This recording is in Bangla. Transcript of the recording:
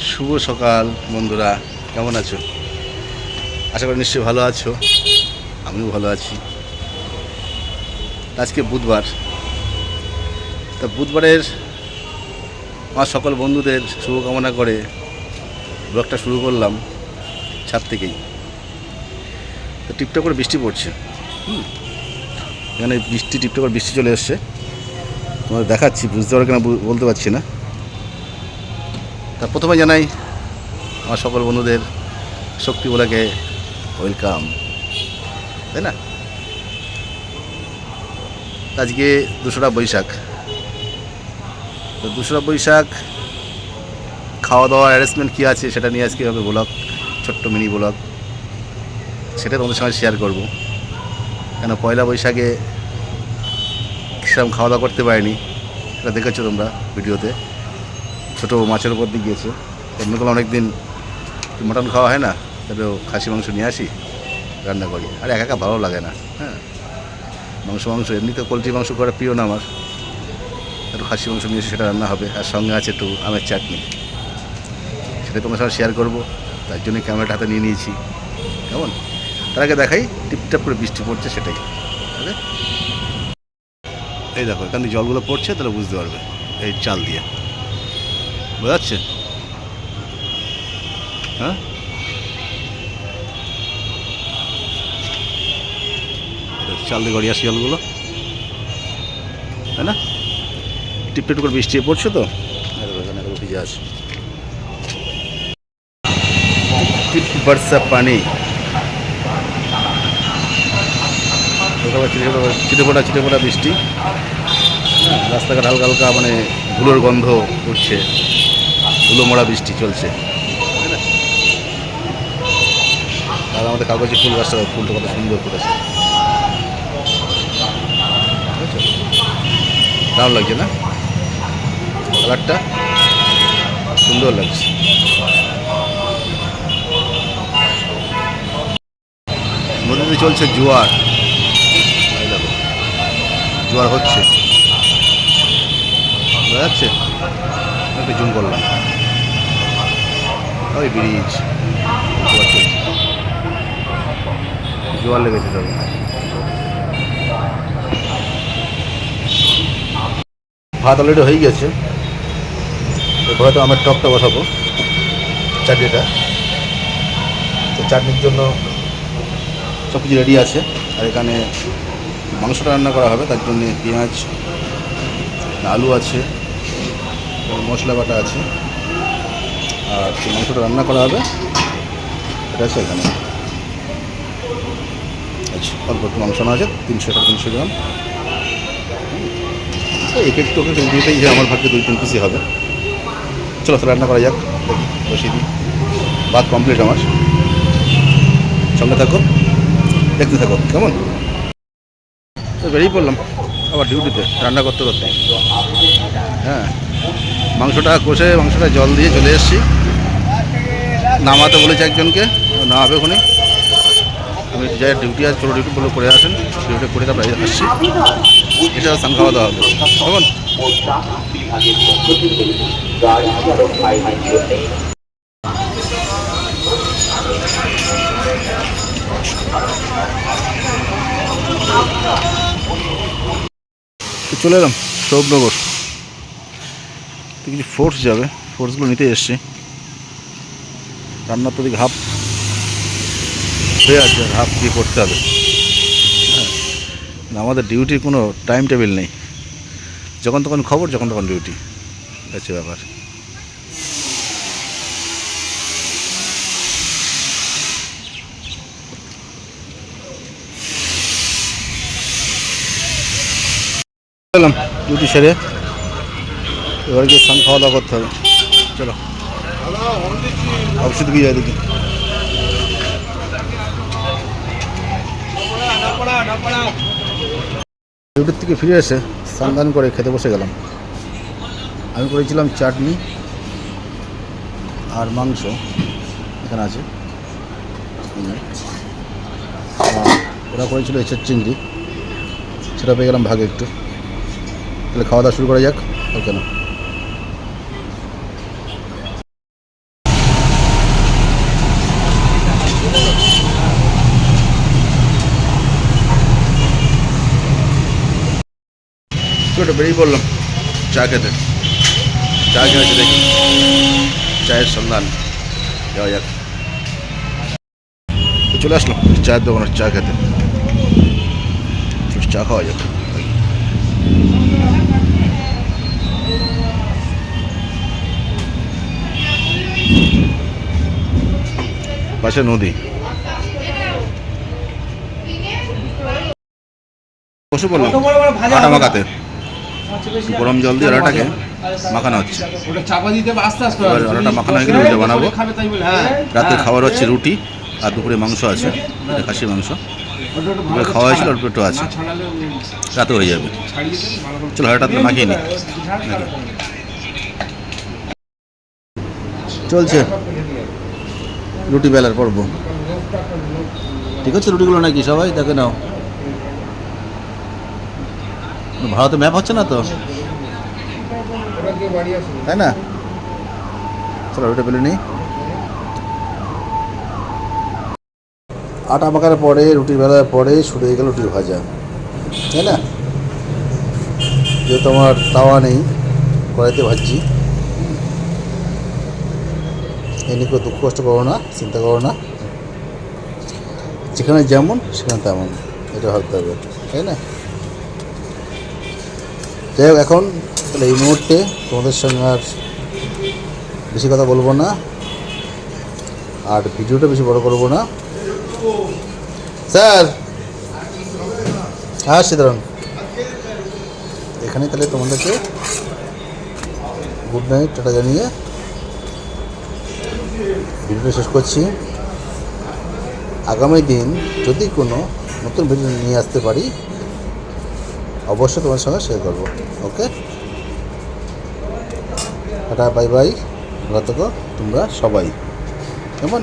শুভ সকাল, বন্ধুরা। কেমন আছো? আশা করি নিশ্চয়ই ভালো আছো। আমিও ভালো আছি। আজকে বুধবার। তা বুধবারের আমার সকল বন্ধুদের শুভকামনা করে ব্লগটা শুরু করলাম ছাদ থেকেই। তো টিপটপ করে বৃষ্টি পড়ছে। হুম। এখানে বৃষ্টি, টিপটপ করে বৃষ্টি চলে এসছে। তোমাদের দেখাচ্ছি, বুঝতে পারো কিনা, বলতে পারছি না। তা প্রথমে জানাই আমার সকল বন্ধুদের শক্তি বলাকে ওয়েলকাম তাই না? আজকে দুশোটা বৈশাখ। তো দুশোটা বৈশাখ খাওয়া দাওয়ার অ্যারেঞ্জমেন্ট কী আছে সেটা নিয়ে আজকে হবে ব্লগ ছোট্ট মিনি ব্লগ সেটা তোমাদের সঙ্গে শেয়ার করব। কেন পয়লা বৈশাখে সেরকম খাওয়া দাওয়া করতে পারিনি, সেটা দেখেছ তোমরা ভিডিওতে। ছোটো মাছের উপর দিয়ে গিয়েছে। এমনি করে অনেক দিন মটন খাওয়া হয় না তবে খাসি মাংস নিয়ে আসি, রান্না করি। আর একা একা ভালো লাগে না হ্যাঁ। মাংস মাংস, এমনিতে পোলট্রি মাংস করা প্রিয় না আমার। একটু খাসি মাংস নিয়ে সেটা রান্না হবে। আর সঙ্গে আছে একটু আমের চাটনি। সেটা তোমার সঙ্গে শেয়ার করব। তার জন্য ক্যামেরাটা হাতে নিয়ে নিয়েছি। কেমন? তার আগে দেখাই টিপটাপ করে বৃষ্টি পড়ছে সেটাই। ওকে? এই দেখো, এখান জলগুলো পড়ছে, তাহলে বুঝতে পারবে। এই চাল দিয়ে। বোঝা যাচ্ছে হ্যাঁ এটা চাল দিয়ে গড়িয়ে আসি জলগুলো তাই না? টিপ টিপ করে বৃষ্টি পড়ছে তো? ভিজে আছে। টিপ বর্ষা পানি। চিটে ফোটা চিটে বৃষ্টি। হ্যাঁ, রাস্তাঘাট হালকা হালকা মানে ধুলোর গন্ধ উঠছে। ধুলো মরা বৃষ্টি চলছে। আর আমাদের কাগজে ফুল গাছটা ফুলটা কত সুন্দর বুঝেছ? দারুণ লাগছে না? কালারটা সুন্দর লাগছে। নদীতে চলছে জোয়ার। জোয়ার হচ্ছে। বোঝা যাচ্ছে? জুম করলাম। ওই ব্রিজ জোয়ার লেগেছে তবে। ভাত অলরেডি হয়ে গেছে। এরপরে তো আমার টকটা বসাবো চাটনিটা। তো চাটনির জন্য সব কিছু রেডি আছে। আর এখানে মাংসটা রান্না করা হবে, তার জন্য পেঁয়াজ, আলু আছে মশলা বাটা আছে। আর মাংসটা রান্না করা হবে, এটা আছে এখানে। আচ্ছা অল্প একটু মাংস আনা তিনশো টাকা, তিনশো গ্রাম। এক একটু ওকে দিতেই যে আমার ভাগ্যে দুই তিন পিসই হবে। চলো রান্না করা যাক বসিয়ে দিই। ভাত কমপ্লিট আমার। সঙ্গে থাকো, দেখতে থাকো, কেমন? তো বেরিয়ে পড়লাম। আবার ডিউটিতে রান্না করতে করতে। হ্যাঁ মাংসটা কষে, মাংসটা জল দিয়ে চলে এসেছি। নামাতে বলেছি একজনকে, নামাবে ওখানে। আমি যাই ডিউটি আছে ছোটো ডিউটি বলে করে আসেন। ডিউটি করে তারপরে আসছি। এটা স্নান খাওয়া দাওয়া হবে। কেমন তো চলে এলাম সৌভনগর তো কিছু ফোর্স যাবে ফোর্সগুলো নিতে এসছি। রান্নার তো দিকে হাফ হয়ে আছে হাফ দিয়ে করতে হবে। হ্যাঁ। আমাদের ডিউটির কোনো টাইম টেবিল নেই। যখন তখন খবর, যখন তখন ডিউটি আছে ব্যাপার। এলাম ডিউটি সেরে। এবার গিয়ে স্নান খাওয়া দাওয়া করতে হবে। চলো। দিকে যাই দেখি। ডিউটির থেকে ফিরে এসে স্নান করে খেতে বসে গেলাম। আমি করেছিলাম চাটনি আর মাংস। এখানে আছে। ওরা করেছিল এসের চিংড়ি। সেটা পেয়ে গেলাম ভাগে একটু। তাহলে খাওয়া দাওয়া শুরু করা যাক ওকে না একটু বেরিয়ে পড়লাম, চা খেতে। চা খেয়েছে দেখি। চায়ের সন্ধান, যাওয়া যাক। চলে আসলাম, চায়ের দোকানের চা খেতে। চা খাওয়া যাক। পাশে নদী। বসে পড়লাম। আটা মাখাতে। গরম জল দিয়ে আটাটাকে মাখানো হচ্ছে। আটাটা মাখানো হয়ে গেলে বানাবো। খাবে তাই বলে হ্যাঁ। রাতে খাবার হচ্ছে রুটি আর দুপুরে মাংস আছে খাসির মাংস। দুপুরে খাওয়া হয়েছিল অল্প একটু আছে। রাতে হয়ে যাবে। চলো হাটাতে মাখিয়ে নি। চলছে। রুটি বেলার পর্ব। ঠিক আছে, রুটিগুলো নাকি সবাই? দেখে নাও। ভারতে ম্যাপ হচ্ছে না তো? তাই না? চলো রুটি বেলে নিই। আটা মাখার পরে, রুটি বেলার পরে শুরু হয়ে গেল রুটি ভাজা। তাই না? যেহেতু আমার তাওয়া নেই, কড়াইতে ভাজছি। এ নিয়ে দুঃখ কষ্ট করো না, চিন্তা করো না। যেখানে যেমন, সেখানে তেমন। এটা ভাবতে হবে, তাই না? যাই হোক, এখন তাহলে এই মুহূর্তে তোমাদের সঙ্গে আর বেশি কথা বলব না, আর ভিডিওটা বেশি বড় করব না। স্যার! হ্যাঁ সিদ্ধারণ এখানে তাহলে তোমাদেরকে গুড নাইট, টাটা জানিয়ে ভিডিওটা শেষ করছি। আগামী দিন যদি কোনো নতুন ভিডিও নিয়ে আসতে পারি, অবশ্যই তোমার সঙ্গে শেয়ার করব ওকে হ্যাঁ বাই বাই ভালো তোমরা সবাই। কেমন?